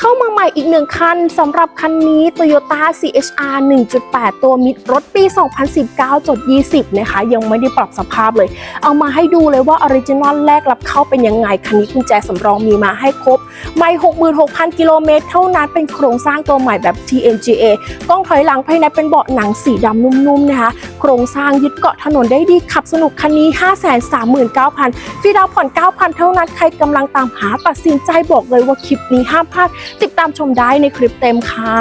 เข้ามาใหม่อีกหนึ่งคันสำหรับคันนี้ Toyota CHR 1.8 ตัวมิดรถปี 2019จด20 นะคะ ยังไม่ได้ปรับสภาพเลย เอามาให้ดูเลยว่าออริจินอลแรกรับเข้าเป็นยังไง คันนี้กุญแจสำรองมีมาให้ครบ ไม่66,000 กิโลเมตรเท่านั้นเป็นโครงสร้างตัวใหม่แบบ TNGA กล้องถอยหลังภายในเป็นเบาะหนังสีดำนุ่มๆนะคะ โครงสร้างยึดเกาะถนนได้ดีขับสนุกคันนี้ 539,000ฟรีดาวผ่อน 9,000 เท่านั้นใครกำลังตามหาตัดสินใจบอกเลยว่าคลิปนี้ห้ามพลาดติดตามชมได้ในคลิปเต็มค่ะ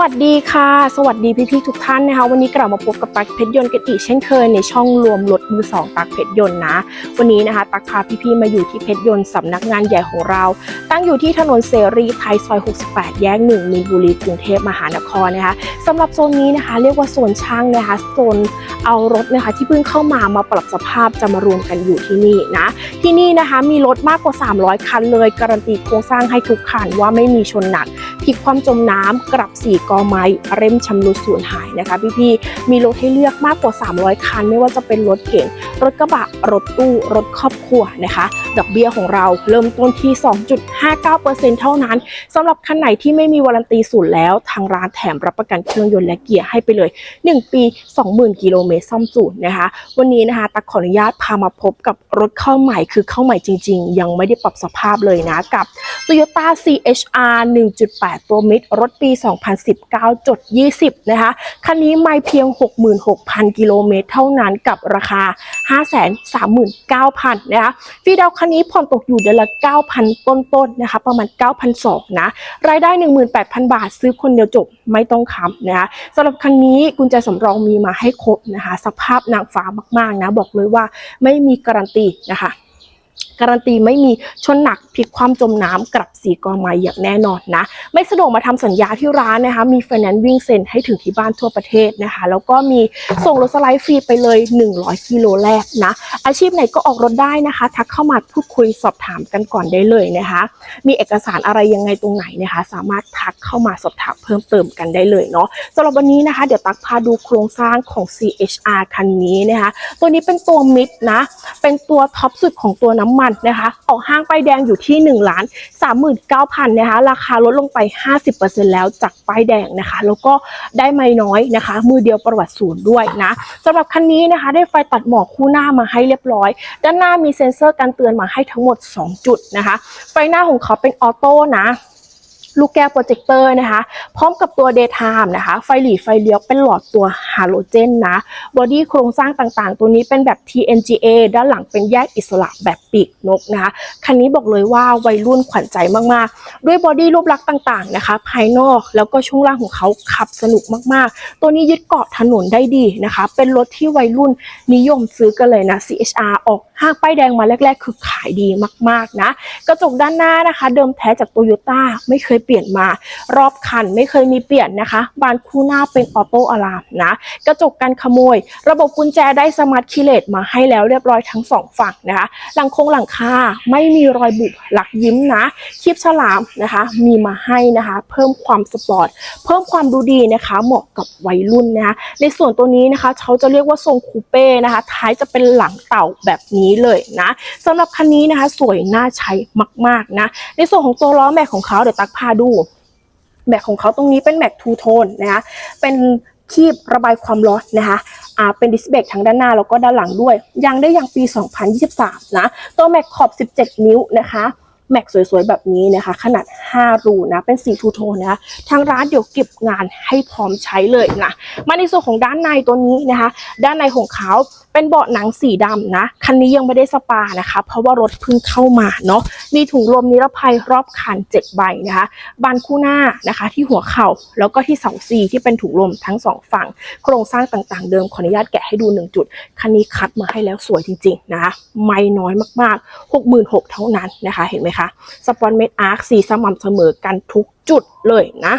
วัสดีค่ะ สวัสดีพี่ๆทุกท่านนะคะ วันนี้กลับมาพบกับตักเพชรยนต์กันอีกเช่นเคยในช่องรวมรถมือสองตักเพชรยนต์นะ วันนี้นะคะ ตักพาพี่ๆมาอยู่ที่เพชรยนต์สำนักงานใหญ่ของเรา ตั้งอยู่ที่ถนนเสรีไทยซอย 68 แยกหนึ่งมีนบุรีกรุงเทพมหานครนะคะสำหรับโซนนี้นะคะ เรียกว่าโซนช่างนะคะโซนเอารถนะคะ ที่เพิ่งเข้ามามาปรับสภาพจะมารวมกันอยู่ที่นี่นะที่นี่นะคะมีรถมากกว่า 300 คันเลยการันตีโครงสร้างให้ทุกคันว่าไม่มีชนหนักพลิกความจมน้ำกลับสีกอไม้เร่มชำรุดสูญหายนะคะพี่ๆมีรถให้เลือกมากกว่า 300 คัน ไม่ว่าจะเป็นรถเก๋ง รถกระบะ รถตู้ รถครอบครัวนะคะ ดอกเบี้ยของเราเริ่มต้นที่ 2.59%เท่านั้นสำหรับคันไหนที่ไม่มีวารันตีศูนย์แล้ว ทางร้านแถมรับประกันเครื่องยนต์และเกียร์ให้ไปเลย 1 ปี 20,000 กิโลเมตรซ่อมศูนย์นะคะ วันนี้นะคะตักขออนุญาตพามาพบกับรถเข้าใหม่คือเข้าใหม่จริง ๆ ยังไม่ได้ปรับสภาพเลยนะกับ Toyota CHR 1.8 ตัวมิดรถปี 2019จด20 นะคะ คันนี้ไม่เพียง 66,000 กิโลเมตรเท่านั้นกับราคา539,000นะคะฟีดาวน์คันนี้ผ่อนตกอยู่เดือนละ 9,000 ต้นๆนะคะประมาณ 9,200นะรายได้ 18,000 บาทซื้อคนเดียวจบไม่ต้องค้ำนะคะสำหรับคันนี้กุญแจสำรองมีมาให้ครบนะคะสภาพนางฟ้ามากๆนะบอกเลยว่าไม่มีการันตีนะคะ การันตีไม่มีชนหนักพลิกความจมน้ำกลับสีกองไม้อย่างแน่นอนนะ ไม่สะดวกมาทำสัญญาที่ร้านนะคะ มีไฟแนนซ์วิ่งเซ็นให้ถึงที่บ้านทั่วประเทศนะคะ แล้วก็มีส่งรถสไลด์ฟรีไปเลย 100 กิโลแรกนะ อาชีพไหนก็ออกรถได้นะคะ ทักเข้ามาพูดคุยสอบถามกันก่อนได้เลยนะคะ มีเอกสารอะไรยังไงตรงไหนนะคะ สามารถทักเข้ามาสอบถามเพิ่มเติมกันได้เลยเนาะสำหรับวันนี้นะคะ เดี๋ยวตักพาดูโครงสร้างของ CHR คันนี้นะคะ ตัวนี้เป็นตัวมิดนะ เป็นตัวท็อปสุดของตัวน้ำมันนะคะออกห้างป้ายแดงอยู่ที่1ล้าน39,000นะคะราคาลดลงไป 50%แล้วจากป้ายแดงนะคะ แล้วก็ได้ไม่น้อยนะคะ มือเดียวประวัติศูนย์ด้วยนะสำหรับคันนี้นะคะ ได้ไฟตัดหมอกคู่หน้ามาให้เรียบร้อย ด้านหน้ามีเซ็นเซอร์การเตือนมาให้ทั้งหมด 2 จุดนะคะ ไฟหน้าของเขาเป็นออโต้นะ ลูกแก้วโปรเจคเตอร์นะคะ พร้อมกับตัว Daytime นะคะ ไฟหลีไฟเลี้ยวเป็นหลอดตัวฮาโลเจนนะบอดี้โครงสร้างต่างๆ ตัวนี้เป็นแบบ TNGA ด้านหลังเป็นแยกอิสระแบบปีกนกนะคะคันนี้บอกเลยว่าวัยรุ่นขวัญใจมากๆ ด้วยบอดี้รูปลักษณ์ต่างๆนะคะ ภายนอกแล้วก็ช่วงล่างของเขาขับสนุกมากๆ ตัวนี้ยึดเกาะถนนได้ดีนะคะ เป็นรถที่วัยรุ่นนิยมซื้อกันเลยนะ CHR ออกห้างป้ายแดงมาแรก ๆ คือขายดีมากๆนะ กระจกด้านหน้านะคะ เดิมแท้จากโตโยต้าไม่เคยเปลี่ยนมา รอบคันไม่เคยมีเปลี่ยนนะคะ บานคู่หน้าเป็นออโต้อะลามนะ กระจกกันขโมย ระบบกุญแจได้สมาร์ทคีเลตมาให้แล้วเรียบร้อยทั้งสองฝั่งนะคะ หลังคงหลังคาไม่มีรอยบุบหลักยิ้มนะคลิปฉลามนะคะ มีมาให้นะคะ เพิ่มความสปอร์ตเพิ่มความดูดีนะคะ เหมาะกับวัยรุ่นนะคะในส่วนตัวนี้นะคะเขาจะเรียกว่าทรงคูเป้นะคะ ท้ายจะเป็นหลังเต่าแบบนี้เลยนะสำหรับคันนี้นะคะ สวยน่าใช้มากๆนะ ในส่วนของตัวล้อแม็กของเขาเดี๋ยวตักพาดูแม็กของเขาตรงนี้เป็นแม็กทูโทนนะคะเป็นคีบระบายความร้อนนะคะอ่าเป็นดิสเบรกทั้งด้านหน้าแล้วก็ด้านหลังด้วย ยังได้ยางปี 2023 นะ ตัวแม็กขอบ 17 นิ้วนะคะ แม็กสวยๆ แบบนี้นะคะ ขนาด 5 รูนะ เป็นสีทูโทนนะคะทางร้านเดี๋ยวเก็บงานให้พร้อมใช้เลยนะ มาในส่วนของด้านในตัวนี้นะคะ ด้านในของเขาเป็นเบาะหนังสีดำนะ คันนี้ยังไม่ได้สปานะคะ เพราะว่ารถเพิ่งเข้ามาเนาะ มีถุงลมนิรภัยรอบคัน 7 ใบนะคะ บานคู่หน้านะคะ ที่หัวเข่าแล้วก็ที่เสาซีที่เป็นถุงลมทั้งสองฝั่ง โครงสร้างต่างๆ เดิมขออนุญาตแกะให้ดูหนึ่งจุด คันนี้คัดมาให้แล้วสวยจริงๆนะคะ ไม่น้อยมากๆ 66,000เท่านั้นนะคะ เห็นไหมคะสปอนเมดอาร์คสีสม่ำเสมอกันทุกจุดเลยนะ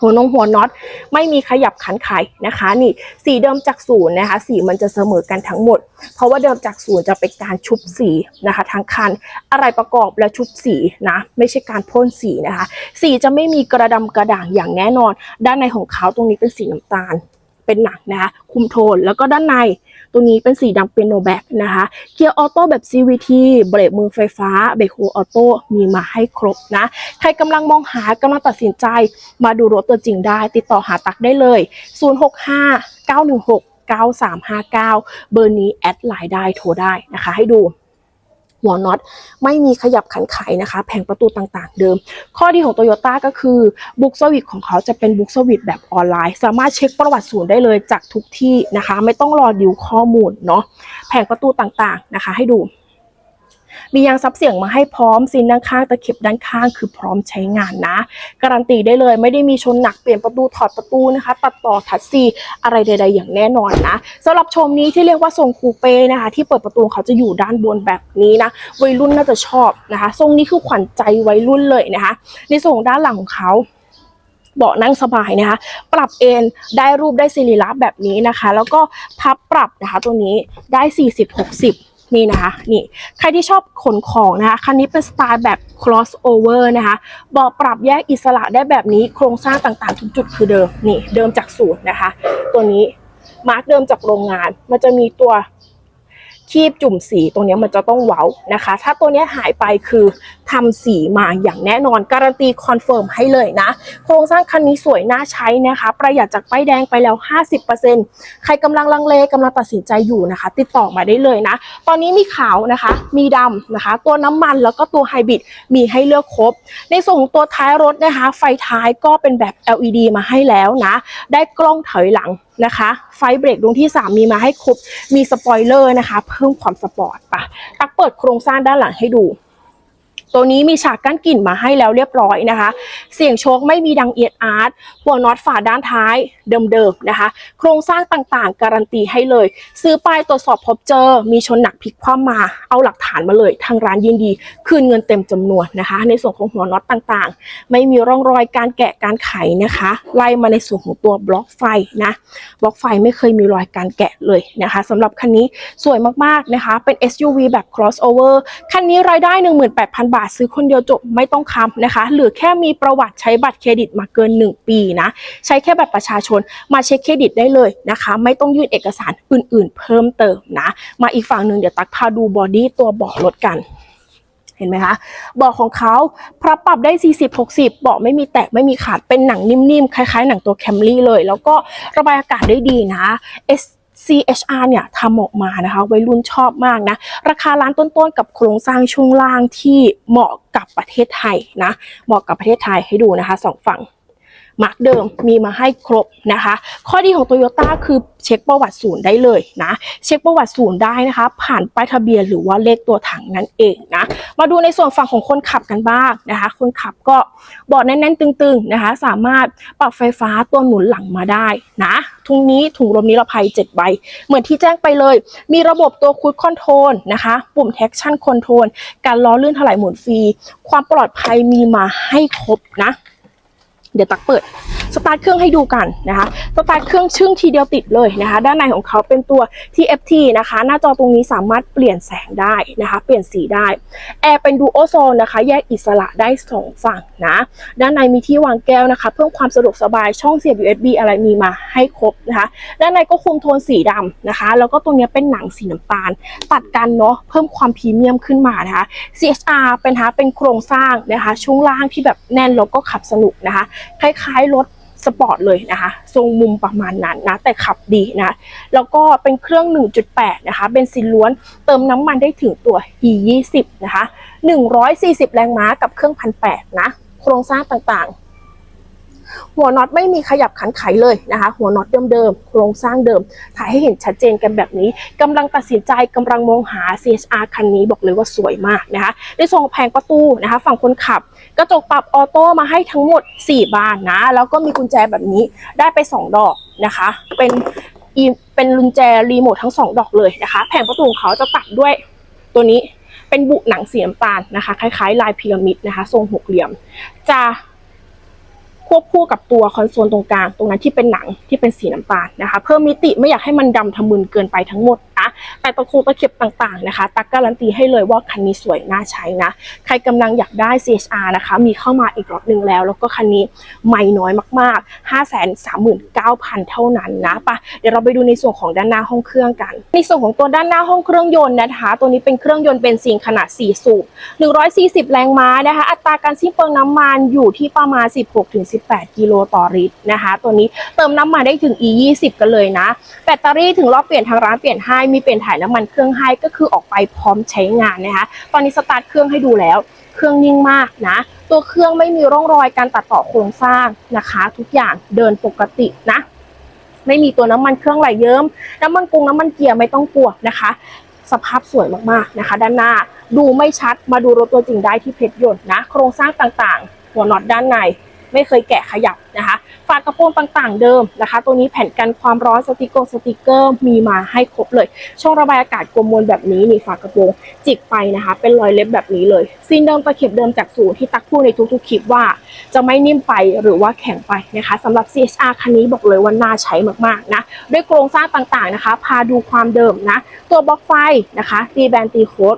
หัวนงหัวน็อตไม่มีขยับขันไขนะคะ นี่สีเดิมจากศูนย์นะคะสีมันจะเสมอกันทั้งหมด เพราะว่าเดิมจากศูนย์จะเป็นการชุบสีนะคะทั้งคันอะไรประกอบและชุบสีนะไม่ใช่การพ่นสีนะคะ สีจะไม่มีกระดำกระด่างอย่างแน่นอน ด้านในของเขาตรงนี้เป็นสีน้ำตาล เป็นหนังนะคะคุมโทนแล้วก็ด้านในตัวนี้เป็นสีดำเป็นโนแบ็กนะคะเกียร์ออโต้แบบ CVT เบรกมือไฟฟ้าเบรกโฮออโต้มีมาให้ครบนะใครกำลังมองหากำลังตัดสินใจมาดูรถตัวจริงได้ ติดต่อหาตักได้เลย 065 916 9359 เบอร์นี้แอดไลน์ได้โทรได้นะคะ ให้ดู หัวน็อตไม่มีขยับขันไขนะคะ แผงประตูต่างๆ เดิม ข้อดีของโตโยต้าก็คือบุ๊กสวิตของเขาจะเป็นบุ๊กสวิตแบบออนไลน์ สามารถเช็คประวัติศูนย์ได้เลยจากทุกที่นะคะ ไม่ต้องรอดิวข้อมูลเนาะแผงประตูต่างๆนะคะ ให้ดู มียางซับเสียงมาให้พร้อมซินด้านข้างตะเข็บด้านข้างคือพร้อมใช้งานนะ การันตีได้เลยไม่ได้มีชนหนักเปลี่ยนประตูถอดประตูนะคะ ตัดต่อทัดซีอะไรใด ๆ อย่างแน่นอนนะสำหรับชมนี้ที่เรียกว่าทรงคูเป้นะคะ ที่เปิดประตูเขาจะอยู่ด้านบนแบบนี้นะวัยรุ่นน่าจะชอบนะคะ ทรงนี้คือขวัญใจวัยรุ่นเลยนะคะ ในส่วนของด้านหลังของเขาเบาะนั่งสบายนะคะ ปรับเอนได้รูปได้สิริระแบบนี้นะคะ แล้วก็พับปรับนะคะตัวนี้ได้ 40 60 นี่นะคะนี่ใครที่ชอบขนของนะคะคันนี้เป็นสไตล์แบบ crossover นะคะบอกปรับแยกอิสระได้แบบนี้โครงสร้างต่างๆทุกจุดคือเดิมนี่เดิมจากสูตรนะคะ ตัวนี้มาร์กเดิมจากโรงงาน มันจะมีตัวคีบจุ่มสีตรงนี้มันจะต้องเว้านะคะ ถ้าตัวนี้หายไปคือทำสีมาอย่างแน่นอน การันตีคอนเฟิร์มให้เลยนะ โครงสร้างคันนี้สวยน่าใช้นะคะ ประหยัดจากป้ายแดงไปแล้ว 50%ใครกำลังลังเลกำลังตัดสินใจอยู่นะคะ ติดต่อมาได้เลยนะ ตอนนี้มีขาวนะคะ มีดำนะคะ ตัวน้ำมันแล้วก็ตัวไฮบริดมีให้เลือกครบ ในส่วนของตัวท้ายรถนะคะ ไฟท้ายก็เป็นแบบ LED มาให้แล้วนะ ได้กล้องถอยหลังนะคะ ไฟเบรกดวงที่ 3 มีมาให้ครบ มีสปอยเลอร์นะคะ เพิ่มความสปอร์ตปะตักเปิดโครงสร้างด้านหลังให้ดู ตัวนี้มีฉากกั้นกลิ่นมาให้แล้วเรียบร้อยนะคะ เสียงโชคไม่มีดังเอียดอาร์ตหัวน็อตฝาด้านท้ายเดิมๆนะคะ โครงสร้างต่างๆ การันตีให้เลย ซื้อไปตรวจสอบพบเจอ มีชนหนักพลิกคว่ำมา เอาหลักฐานมาเลย ทางร้านยินดี คืนเงินเต็มจำนวนนะคะ ในส่วนของหัวน็อตต่างๆ ไม่มีร่องรอยการแกะการไขนะคะ ไล่มาในส่วนของตัวบล็อกไฟนะ บล็อกไฟไม่เคยมีรอยการแกะเลยนะคะสำหรับคันนี้สวยมากๆนะคะ เป็น SUV แบบ crossover คันนี้รายได้ 18,000 บาทซื้อคนเดียวจบไม่ต้องค้ำนะคะ หรือแค่มีประวัติใช้บัตรเครดิตมาเกิน 1 ปีนะ ใช้แค่บัตรประชาชนมาเช็คเครดิตได้เลยนะคะ ไม่ต้องยื่นเอกสารอื่นๆ เพิ่มเติมนะ มาอีกฝั่งหนึ่งเดี๋ยวตักพาดูบอดี้ตัวเบาะรถกันเห็นไหมคะเบาะของเขาพระปรับได้ 40 60เบาะไม่มีแตกไม่มีขาดเป็นหนังนิ่มๆ คล้ายๆ หนังตัวแคมรี่เลย แล้วก็ระบายอากาศได้ดีนะ S CHR เนี่ยทำออกมานะคะวัยรุ่นชอบมากนะ ราคาร้านต้นๆกับโครงสร้างช่วงล่างที่เหมาะกับประเทศไทยนะ เหมาะกับประเทศไทยให้ดูนะคะสองฝั่ง มาร์กเดิมมีมาให้ครบนะคะ ข้อดีของ Toyota คือเช็คประวัติศูนย์ได้เลยนะ เช็คประวัติศูนย์ได้นะคะ ผ่านป้ายทะเบียนหรือว่าเลขตัวถังนั่นเองนะ มาดูในส่วนฝั่งของคนขับกันบ้างนะคะ คนขับก็บาะแน่นๆ ตึงๆนะคะ สามารถปรับไฟฟ้าตัวหนุนหลังมาได้นะทุงนี้ถุงลมนิรภัย 7 ใบ เหมือนที่แจ้งไปเลย มีระบบตัวคุ i คอนโทรลนะคะ ปุ่ม traction control การล้อเลื่อนถลายหมุนฟรี ความปลอดภัยมีมาให้ครบนะ เดี๋ยวตักเปิดสตาร์ทเครื่องให้ดูกันนะคะสตาร์ทเครื่องชึ่งทีเดียวติดเลยนะคะ ด้านในของเขาเป็นตัว TFT นะคะ หน้าจอตรงนี้สามารถเปลี่ยนแสงได้นะคะ เปลี่ยนสีได้แอร์เป็นดูโอโซนนะคะ แยกอิสระได้ 2 ฝั่งนะด้านในมีที่วางแก้วนะคะ เพิ่มความสะดวกสบายช่องเสียบ USB อะไรมีมาให้ครบนะคะ ด้านในก็คุมโทนสีดำนะคะ แล้วก็ตรงนี้เป็นหนังสีน้ำตาล ตัดกันเนาะเพิ่มความพรีเมียมขึ้นมานะคะ CHR เป็นนะคะเป็นโครงสร้างนะคะช่วงล่างที่แบบแน่นแล้วก็ขับสนุกนะคะคล้ายๆรถสปอร์ตเลยนะคะ ทรงมุมประมาณนั้นนะ แต่ขับดีนะ แล้วก็เป็นเครื่อง 1.8 นะคะเบนซินล้วน เติมน้ำมันได้ถึงตัว E20 นะคะ 140 แรงม้ากับเครื่องพันแนะ โครงสร้างต่างๆ หัวน็อตไม่มีขยับขันไขเลยนะคะ หัวน็อตเดิมๆโครงสร้างเดิม ถ่ายให้เห็นชัดเจนกันแบบนี้กำลังตัดสินใจกำลังมองหา CHR คันนี้บอกเลยว่าสวยมากนะคะ ในส่วนของแผงประตูนะคะ ฝั่งคนขับ กระจกปรับออโต้มาให้ทั้งหมด 4 บานนะ แล้วก็มีกุญแจแบบนี้ได้ไป 2 ดอกนะคะ เป็นเป็นกุญแจรีโมททั้ง 2 ดอกเลยนะคะ แผงประตูของเขาจะตัดด้วยตัวนี้เป็นบุหนังสีน้ำตาลนะคะ คล้ายๆ ลายพีระมิดนะคะ ทรงหกเหลี่ยม จะ ควบคู่กับตัวคอนโซลตรงกลางตรงนั้นที่เป็นหนังที่เป็นสีน้ำตาลนะคะ เพิ่มมิติไม่อยากให้มันดำทะมึนเกินไปทั้งหมด แต่ตะคงตะเข็บต่างๆนะคะ ตักการันตีให้เลยว่าคันนี้สวยน่าใช้นะ ใครกำลังอยากได้ CHR นะคะ มีเข้ามาอีกรอบหนึ่งแล้ว แล้วก็คันนี้ไม่น้อยมากๆ 539,000 เท่านั้นนะปะเดี๋ยวเราไปดูในส่วนของด้านหน้าห้องเครื่องกัน ในส่วนของตัวด้านหน้าห้องเครื่องยนต์นะคะ ตัวนี้เป็นเครื่องยนต์เบนซินขนาด 4 สูบ 140 แรงม้านะคะ อัตราการสิ้นเปลืองน้ำมันอยู่ที่ประมาณ 16-18 กิโลต่อลิตรนะคะ ตัวนี้เติมน้ำมันได้ถึง E20 กันเลยนะ แบตเตอรี่ถึงรอบเปลี่ยนทางร้านเปลี่ยนให้มีเปลี่ยนถ่ายน้ำมันเครื่องให้ก็คือออกไปพร้อมใช้งานนะคะ ตอนนี้สตาร์ทเครื่องให้ดูแล้ว เครื่องนิ่งมากนะ ตัวเครื่องไม่มีร่องรอยการตัดต่อโครงสร้างนะคะ ทุกอย่างเดินปกตินะ ไม่มีตัวน้ำมันเครื่องไหลเยิ้ม น้ำมันกรุงน้ำมันเกียร์ไม่ต้องกลัวนะคะ สภาพสวยมากๆนะคะ ด้านหน้าดูไม่ชัดมาดูรถตัวจริงได้ที่เพชรยนต์นะ โครงสร้างต่างๆ หัวน็อตด้านใน ไม่เคยแกะขยับนะคะฝากระโปรงต่างๆเดิมนะคะ ตัวนี้แผ่นกันความร้อนสติกเกอร์สติกเกอร์มีมาให้ครบเลย ช่องระบายอากาศกลมมวลแบบนี้นี่ฝากระโปรงจิกไปนะคะ เป็นรอยเล็บแบบนี้เลยซีนเดิมตะเข็บเดิมจากศูนย์ที่ตักพูดในทุกๆคลิปว่า จะไม่นิ่มไปหรือว่าแข็งไปนะคะสำหรับ CHR คันนี้บอกเลยว่าน่าใช้มากๆนะด้วยโครงสร้างต่างๆนะคะ พาดูความเดิมนะ ตัวบล็อกไฟนะคะตีแบนตีโค้ด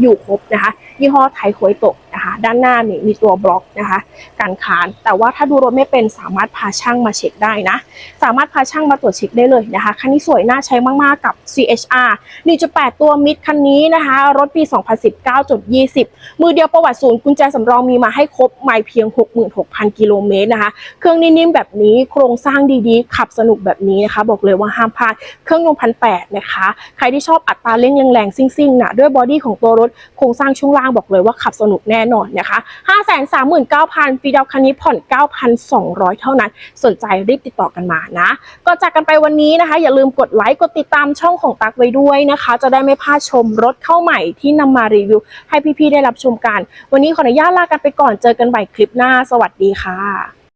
อยู่ครบนะคะ ยี่ห้อไทยควยตะนะคะด้านหน้านี่มีตัวบล็อกนะคะกันคาน แต่ว่าถ้าดูรถไม่เป็นสามารถพาช่างมาเช็คได้นะ สามารถพาช่างมาตรวจเช็คได้เลยนะคะคันนี้สวยน่าใช้มากๆกับ CHR 1.8 ตัวมิดคันนี้นะคะรถปี 2019จด20 มือเดียวประวัติศูนย์กุญแจสำรองมีมาให้ครบไม่เพียง 66,000 กิโลเมตรนะคะเครื่องนิ่มๆแบบนี้โครงสร้างดีๆ ขับสนุกแบบนี้นะคะบอกเลยว่าห้ามพลาดเครื่องยนต์พันแปดนะคะใครที่ชอบอัตราเร่งแรงๆซิ่งๆนะด้วยบอดี้ของตัวรถโครงสร้างช่วงล่างบอกเลยว่าขับสนุกแน่นอนนะคะ 539,000ฟรีดาวคันนี้ผ่อน 9,200 เท่านั้น สนใจรีบติดต่อกันมานะก็จากกันไปวันนี้นะคะ อย่าลืมกดไลค์กดติดตามช่องของตักไว้ด้วยนะคะ จะได้ไม่พลาดชมรถเข้าใหม่ที่นำมารีวิว ให้พี่ๆได้รับชมกัน วันนี้ขออนุญาตลากันไปก่อนเจอกันใหม่คลิปหน้า สวัสดีค่ะ